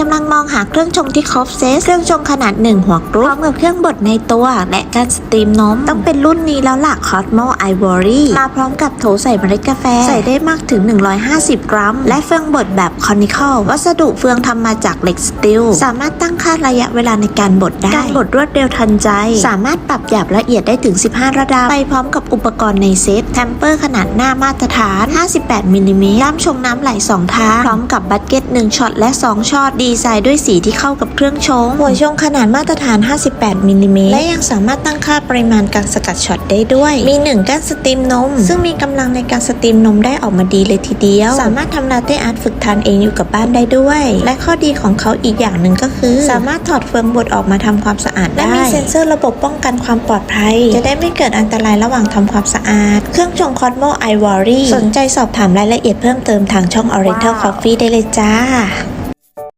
กำลังมองหาเครื่องชงที่ครบเซตเครื่องชงขนาด 1 หัวกรุ๊ปพร้อมกับเครื่องบดในตัว และการสตรีมนมต้องเป็นรุ่นนี้แล้วล่ะ Cosmo Ivory มาพร้อมกับโถใส่เมล็ดกาแฟ ใส่ได้มากถึง 150 กรัม และเฟืองบดแบบคอนิคอลวัสดุเฟืองทำมาจากเหล็กสตีลสามารถตั้งค่าระยะเวลาในการบดได้การบดรวดเร็วทันใจ สามารถปรับหยาบละเอียดได้ถึง 15 ระดับไปพร้อมกับอุปกรณ์ในเซตแทมเปอร์ขนาดหน้ามาตรฐาน 58มิลลิเมตรย่ามชงน้ำไหล2ทางพร้อมกับบัตเก็ต1ช็อตและ 2ช็อตดีไซน์ด้วยสีที่เข้ากับเครื่องชง หัวชงขนาดมาตรฐาน 58มิลลิเมตรและยังสามารถตั้งค่าปริมาณการสกัดช็อตได้ด้วย มี 1 ก้านสตรีมนม ซึ่งมีกำลังในการสตรีมนมได้ออกมาดีเลยทีเดียว สามารถทำลาเต้อาร์ตฝึกทานเองอยู่กับบ้านได้ด้วย และข้อดีของเขาอีกอย่างหนึ่งก็คือ สามารถถอดเฟืองบดออกมาทำความสะอาดได้และมีเซ็นเซอร์ระบบป้องกันความปลอดภัย จะได้ไม่เกิดอันตรายระหว่างทำความสะอาด เครื่องชง Cosmo Ivory สนใจสอบถามรายละเอียดเพิ่มเติมทางช่อง Oriental Coffee ได้เลยจ้า